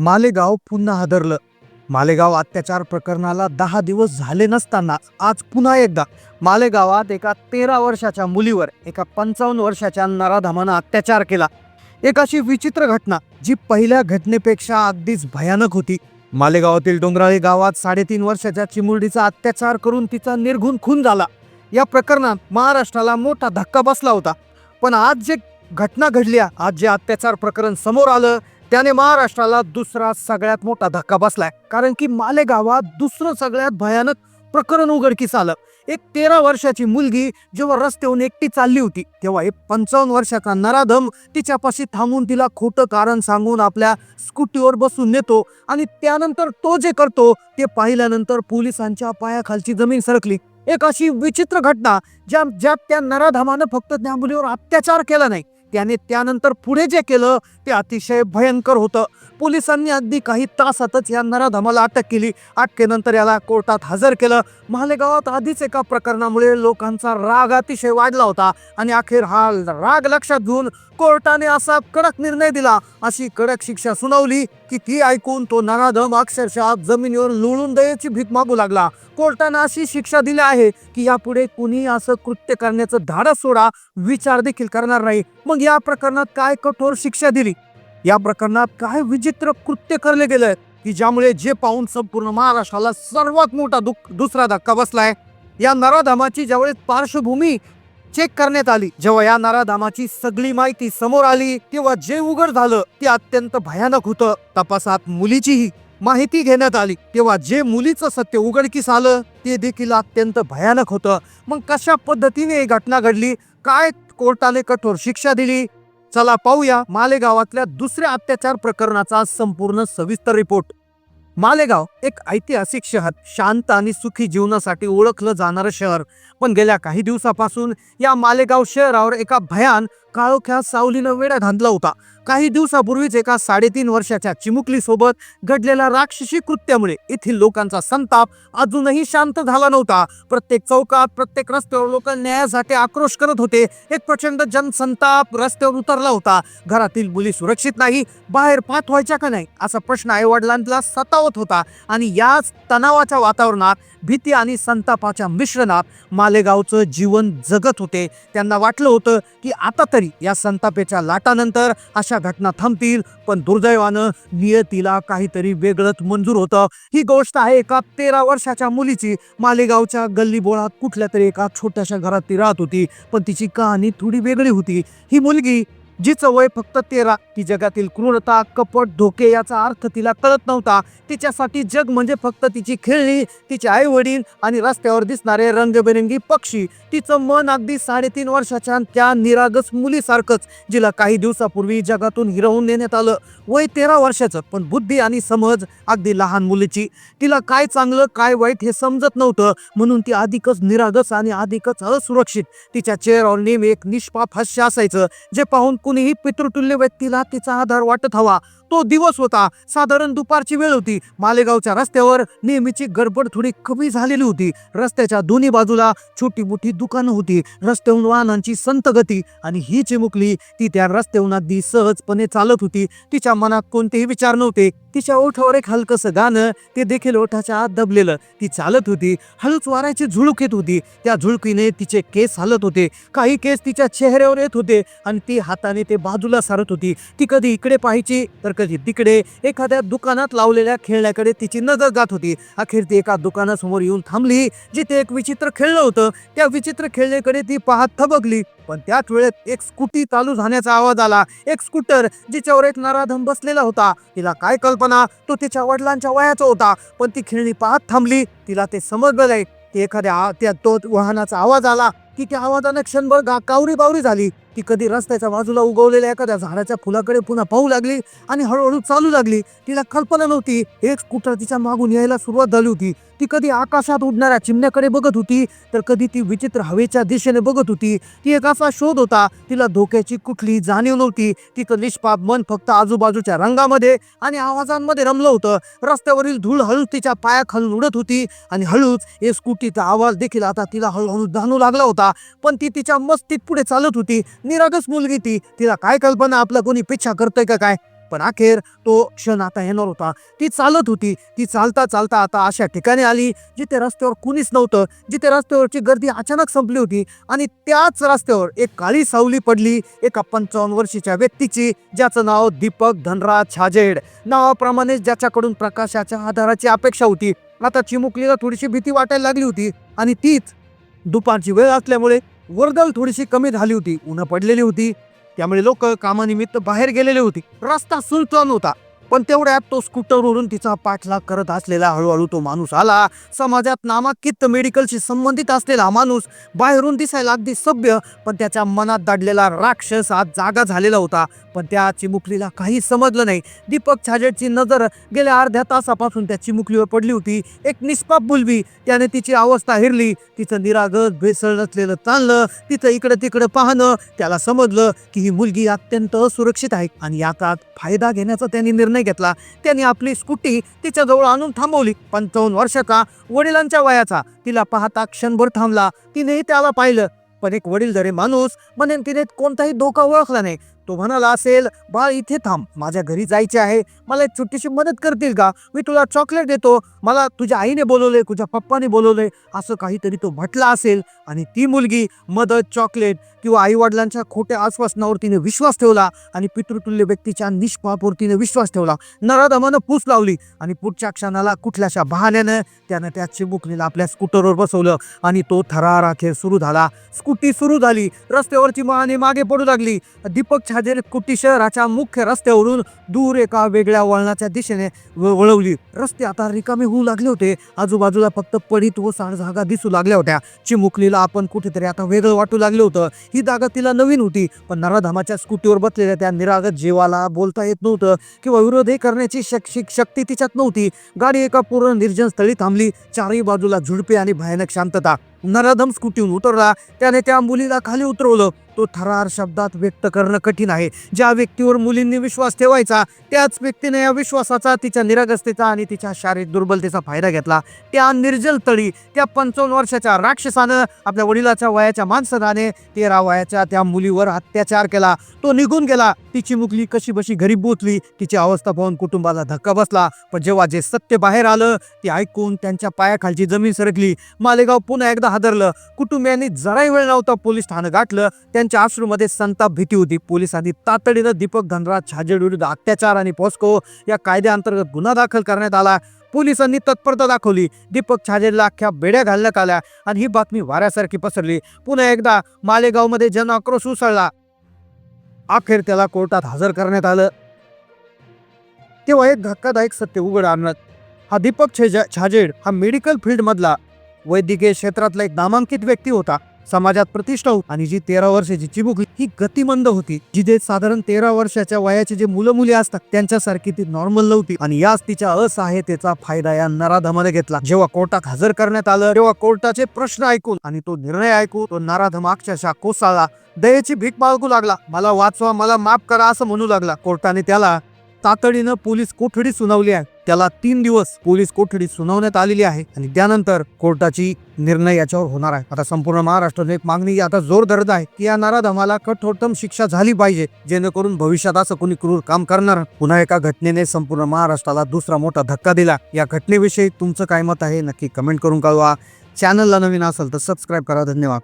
मालेगाव पुन्हा हादरलं. मालेगाव अत्याचार प्रकरणाला दहा दिवस झाले नसताना आज पुन्हा एकदा मालेगावात एका तेरा वर्षाच्या मुलीवर एका पंचावन्न वर्षाच्या नराधामानं अत्याचार केला. एक अशी विचित्र घटना जी पहिल्या घटनेपेक्षा अगदीच भयानक होती. मालेगावातील डोंगराळी गावात साडेतीन वर्षाच्या चिमुरडीचा अत्याचार करून तिचा निर्घुण खून झाला. या प्रकरणात महाराष्ट्राला मोठा धक्का बसला होता. पण आज जे घटना घडली आज जे अत्याचार प्रकरण समोर आलं त्याने महाराष्ट्राला दुसरा सगळ्यात मोठा धक्का बसलाय. कारण की मालेगावात दुसरं सगळ्यात भयानक प्रकरण उघडकीस आलं. एक तेरा वर्षाची मुलगी जेव्हा रस्त्यावरून एकटी चालली होती तेव्हा एक पंचावन्न वर्षाचा नराधम तिच्यापाशी थांबून तिला खोटं कारण सांगून आपल्या स्कूटीवर बसून नेतो आणि त्यानंतर तो जे करतो ते पाहिल्यानंतर पोलिसांच्या पायाखालची जमीन सरकली. एक अशी विचित्र घटना ज्या ज्यात त्या नराधमानं फक्त त्या मुलीवर अत्याचार केला नाही. त्याने त्यानंतर पुढे जे केलं ते अतिशय भयंकर होतं. पोलिसांनी अगदी काही तासातच या नराधमाला अटक केली. अटकेनंतर याला कोर्टात हजर केलं. मालेगावात आधीच एका प्रकरणामुळे लोकांचा राग अतिशय वाढला होता आणि अखेर हा राग लक्षात घेऊन कोर्टाने असा कडक निर्णय दिला. अशी कडक शिक्षा सुनावली की ती ऐकून तो नराधम अक्षरशः जमिनीवर लोळून दयेची भीक मागू लागला. कोर्टानं अशी शिक्षा दिली आहे की यापुढे कुणी असं कृत्य करण्याचं धाडस सोडा विचार देखील करणार नाही. मग या प्रकरणात काय कठोर शिक्षा दिली? या प्रकरणात काय विचित्र कृत्य करले गेलंय की ज्यामुळे जे पाहून संपूर्ण महाराष्ट्राला सर्वात मोठा दुःख दुसरा धक्का बसलाय. या नराधामाची ज्यावेळेस पार्श्वभूमी चेक करण्यात आली जेव्हा या नराधामाची सगळी माहिती समोर आली तेव्हा जे उघड झालं ते अत्यंत भयानक होतं. तपासात मुलीचीही माहिती घेण्यात आली. तेव्हा जे मुलीचं सत्य उघडकीस आलं ते देखील अत्यंत भयानक होतं. मग कशा पद्धतीने ही घटना घडली? काय कोर्टाने कठोर शिक्षा दिली. चला पाहूया मालेगावातल्या दुसऱ्या अत्याचार प्रकरणाचा संपूर्ण सविस्तर रिपोर्ट. मालेगाव एक ऐतिहासिक शहर शांत आणि सुखी जीवनासाठी ओळखलं जाणारं शहर. पण गेल्या काही दिवसापासून या मालेगाव शहरावर एका भयान काळोख्या सावलीनं वेढा घातला होता. काही दिवसापूर्वीच एका साडेतीन वर्षाच्या चिमुकली सोबत घडलेल्या राक्षसी कृत्यामुळे येथील लोकांचा संताप अजूनही शांत झाला नव्हता. प्रत्येक चौकात प्रत्येक रस्त्यावर लोक न्यायासाठी आक्रोश करत होते. एक प्रचंड जनसंताप रस्त्यावर उतरला होता. घरातील मुली सुरक्षित नाही बाहेर पाहत व्हायच्या का नाही असा प्रश्न आईवडिलांना सतावत होता. आणि याच तणावाच्या वातावरणात भीती आणि संतापाच्या मिश्रणात मालेगावचं जीवन जगत होते. त्यांना वाटलं होतं की आता तरी या संतापेच्या लाटानंतर अशा घटना थांबतील पण दुर्दैवानं नियतीला काहीतरी वेगळंच मंजूर होतं. ही गोष्ट आहे एका तेरा वर्षाच्या मुलीची. मालेगावच्या गल्लीबोळात कुठल्या तरी एका छोट्याशा घरात ती राहत होती पण तिची कहाणी थोडी वेगळी होती. ही मुलगी जिचं वय फक्त तेरा ती जगातील क्रूरता कपट धोके याचा अर्थ तिला कळत नव्हता. तिच्यासाठी जग म्हणजे फक्त तिची खेळणी तिचे आई वडील आणि रस्त्यावर दिसणारे रंगबेरंगी पक्षी. तिचं मन अगदी साडेतीन वर्षाच्या त्या निरागस मुलीसारखंच जिला काही दिवसापूर्वी जगातून हिरवून नेण्यात आलं. वय तेरा वर्षाचं पण बुद्धी आणि समज अगदी लहान मुलीची. तिला काय चांगलं काय वाईट हे समजत नव्हतं म्हणून ती अधिकच निरागस आणि अधिकच असुरक्षित. तिच्या चेहऱ्यावर नेहमी एक निष्पाप हास्य असायचं जे पाहून कुणीही पितृतुल्य व्यक्तीला तिचा आधार वाटत हवा. तो दिवस होता. साधारण दुपारची वेळ होती. मालेगावच्या रस्त्यावर नेहमीची गडबड थोडी कमी झालेली होती. रस्त्याच्या दोन्ही बाजूला छोटी मोठी दुकानं होती. रस्त्याहून वाहनांची संत गती आणि ही चिमुकली ती त्या रस्त्याहून अगदी सहजपणे चालत होती. तिच्या मनात कोणतेही विचार नव्हते. तिच्या ओठावर एक हलकसं गाणं ते देखील ओठाच्या आत दबलेलं. ती चालत होती. हळूच वाऱ्याची झुळूक येत होती. त्या झुळकीने तिचे केस हलत होते. काही केस तिच्या चेहऱ्यावर येत होते आणि ती हाताने ते बाजूला सारत होती. ती कधी इकडे पाहायची तर कधी तिकडे एखाद्या दुकानात लावलेल्या खेळण्याकडे तिची नजर जात होती. अखेर ती एका दुकानासमोर येऊन थांबली. जिथे एक विचित्र खेळलं होतं. त्या विचित्र खेळण्याकडे ती पाहत थबकली. पण त्याच वेळेत एक स्कूटी चालू झाण्याचा आवाज आला. एक स्कूटर जिच्यावर एक नराधम बसलेला होता. तिला काय कल्पना? तो तिच्या वडिलांच्या वयाचा होता. पण ती खेळणी पाहत थांबली. तिला ते समजलं नाही. ते एखाद्या त्या तो वाहनाचा आवाज आला. की त्या आवाजानं क्षणभर गा कावरी बावरी झाली. ती कधी रस्त्याच्या बाजूला उगवलेल्या एखाद्या झाडाच्या फुलाकडे पुन्हा पाहू लागली आणि हळूहळू चालू लागली. तिला कल्पना नव्हती. एक स्कूटर तिच्या मागून यायला सुरुवात झाली होती. ती कधी आकाशात उडणाऱ्या चिमण्याकडे बघत होती तर कधी ती विचित्र हवेच्या दिशेने बघत होती. ती एक असा शोध होता तिला धोक्याची कुठली जाणीव नव्हती. तिचं निष्पाप मन फक्त आजूबाजूच्या रंगामध्ये आणि आवाजांमध्ये रमलं होतं. रस्त्यावरील धूळ हळूच तिच्या पायाखालून उडत होती आणि हळूच हे स्कूटीचा आवाज देखील आता तिला हळूहळू जाणू लागला होता. पण ती तिच्या मस्तीत पुढे चालत होती. निरागस मुलगी ती. तिला काय कल्पना आपला कोणी पिच्छा करतोय का काय? पण अखेर तो क्षण आता येणार होता. ती चालत होती. ती चालता चालता आता अशा ठिकाणी आली जिथे रस्त्यावर कुणीच नव्हतं जिथे रस्त्यावरची गर्दी अचानक संपली होती आणि त्याच रस्त्यावर एक काळी सावली पडली एका पंचावन्न वर्षीच्या व्यक्तीची ज्याचं नाव दीपक धनराज छाजेड. नावाप्रमाणे ज्याच्याकडून प्रकाशाच्या आधाराची अपेक्षा होती. आता चिमुकलीला थोडीशी भीती वाटायला लागली होती आणि तीच दुपारची वेळ असल्यामुळे वर्दळ थोडीशी कमी झाली होती उन्हा पडलेली होती. त्यामुळे लोक कामानिमित्त बाहेर गेलेले होते. रस्ता सुनसान होता पण तेवढ्यात तो स्कूटरवरून तिचा पाठलाग करत असलेला हळूहळू तो माणूस आला. समाजात नामांकित मेडिकलशी संबंधित असलेला माणूस बाहेरून दिसायला अगदी सभ्य पण त्याच्या मनात दाडलेला राक्षस आज जागा झालेला होता. पण त्या चिमुकलीला काही समजलं नाही. दीपक छाजेटची नजर गेल्या अर्ध्या तासापासून त्या चिमुकलीवर पडली होती. एक निष्पाप बुलबी त्याने तिची अवस्था हिरली. तिचं निरागस भेसळ नसलेलं चाललं तिचं इकडं तिकडं पाहणं त्याला समजलं की ही मुलगी अत्यंत सुरक्षित आहे आणि याचा फायदा घेण्याचा त्यांनी निर्णय घेतला. त्यांनी आपली स्कूटी तिच्याजवळ आणून थांबवली. पंचावन्न वर्षाचा वडिलांच्या वयाचा तिला पाहता क्षणभर थांबला. तिनेही त्याला पाहिलं. पण एक वडीलधारी माणूस म्हणेन तिने कोणताही धोका ओळखला नाही. तो म्हणाला असेल बाळ इथे थांब माझ्या घरी जायचे आहे. मला एक छोटीशी मदत करतील का? मी तुला चॉकलेट देतो. मला तुझ्या आईने बोलवले तुझ्या पप्पाने बोलवले असं काहीतरी तो म्हटला असेल आणि ती मुलगी मदत चॉकलेट किंवा आई वडिलांच्या खोट्या आश्वासनावर तिने विश्वास ठेवला आणि पितृतुल्य व्यक्तीच्या निष्पापावर तिने विश्वास ठेवला. नराधमानं पूस लावली आणि पुढच्या क्षणाला कुठल्याशा बहाण्यानं त्यानं त्या चिमुकलीला आपल्या स्कूटरवर बसवलं आणि तो थराराखेर सुरू झाला. स्कूटी सुरू झाली. रस्त्यावरची महाने मागे पडू लागली. दीपक छाजेर कुट्टी शहराच्या मुख्य रस्त्यावरून दूर एका वेगळ्या वळणाच्या दिशेने व- वळवली. रस्ते आता रिकामे होऊ लागले होते. आजूबाजूला फक्त पडीत व जागा दिसू लागल्या होत्या. चिमुकलीला आपण कुठेतरी आता वेगळं वाटू लागलं होतं. ही जागा तिला नवीन होती पण नराधामाच्या स्कूटीवर बसलेल्या त्या निरागत जीवाला बोलता येत नव्हतं किंवा विरोधही करण्याची शक शक्ती तिच्यात नव्हती. गाडी एका पूर्ण निर्जन स्थळी थांबली. चारही बाजूला झुडपे आणि भयानक शांतता. नराधम स्कूटीहून उतरला. त्याने त्या मुलीला खाली उतरवलं. तो थरार शब्दात व्यक्त करणं कठीण आहे. ज्या व्यक्तीवर मुलींनी विश्वास ठेवायचा त्याच व्यक्तीने या विश्वासाचा तिच्या निरागस्तेचा आणि तिच्या शारीरिक दुर्बलतेचा फायदा घेतला. त्या निर्जल तळी त्या पंचावन्न वर्षाच्या राक्षसानं आपल्या वडिलाच्या वयाच्या माणसाने तेरा वयाच्या त्या मुलीवर अत्याचार केला. तो निघून गेला. तिची मुकली कशी बशी घरी बोचली तिची अवस्था पाहून कुटुंबाला धक्का बसला. पण जेव्हा जे सत्य बाहेर आलं ते ऐकून त्यांच्या पायाखालची जमीन सरकली. मालेगाव पुन्हा एकदा हादरलं. कुटुंबियांनी जराही वेळ नव्हता पोलीस ठाणं गाठलं. त्यांच्या आश्रूमध्ये संताप भीती होती. पोलिसांनी तातडीनं दीपक धनराज छाजेड विरुद्ध अत्याचार आणि पॉस्को या कायद्याअंतर्गत गुन्हा दाखल करण्यात आला. पोलिसांनी तत्परता दाखवली. दीपक छाजेडला अख्ख्या बेड्या घालण्यात आल्या आणि ही बातमी वाऱ्यासारखी पसरली. पुन्हा एकदा मालेगावमध्ये जन आक्रोश उसळला. अखेर त्याला कोर्टात हजर करण्यात आलं. तेव्हा एक धक्कादायक सत्य उघड आणत हा दीपक छेजा छाजेड हा मेडिकल फील्डमधला. वैद्यकीय क्षेत्रातला एक नामांकित व्यक्ती होता. समाजात प्रतिष्ठा होती आणि जी तेरा वर्षाची चिमुकली ही गतिमंद होती. जिथे साधारण तेरा वर्षाच्या वयाचे जे मुलं मुली असतात त्यांच्यासारखी ती नॉर्मल नव्हती. आणि याच तिच्या असहायतेचा फायदा या नराधमाने घेतला. जेव्हा कोर्टात हजर करण्यात आलं तेव्हा कोर्टाचे प्रश्न ऐकून आणि तो निर्णय ऐकून तो नराधम अक्षरशः कोसळला. दयेची भीक बाळगू लागला. मला वाचवा मला माफ करा असं म्हणू लागला. कोर्टाने त्याला तातडीनं पोलीस कोठडी सुनावली आहे. त्याला तीन दिवस पोलीस कोठडी सुनावण्यात आलेली आहे आणि त्यानंतर कोर्टाची निर्णय याच्यावर होणार आहे. आता संपूर्ण महाराष्ट्रात एक मागणी आता जोर धरत आहे की या नाराधमाला कठोरतम शिक्षा झाली पाहिजे जेणेकरून भविष्यात असं कोणी क्रूर काम करणार. पुन्हा एका घटनेने संपूर्ण महाराष्ट्राला दुसरा मोठा धक्का दिला. या घटनेविषयी तुमचं काय मत आहे? नक्की कमेंट करून कळवा. चॅनलला नवीन असेल तर सबस्क्राईब करा. धन्यवाद.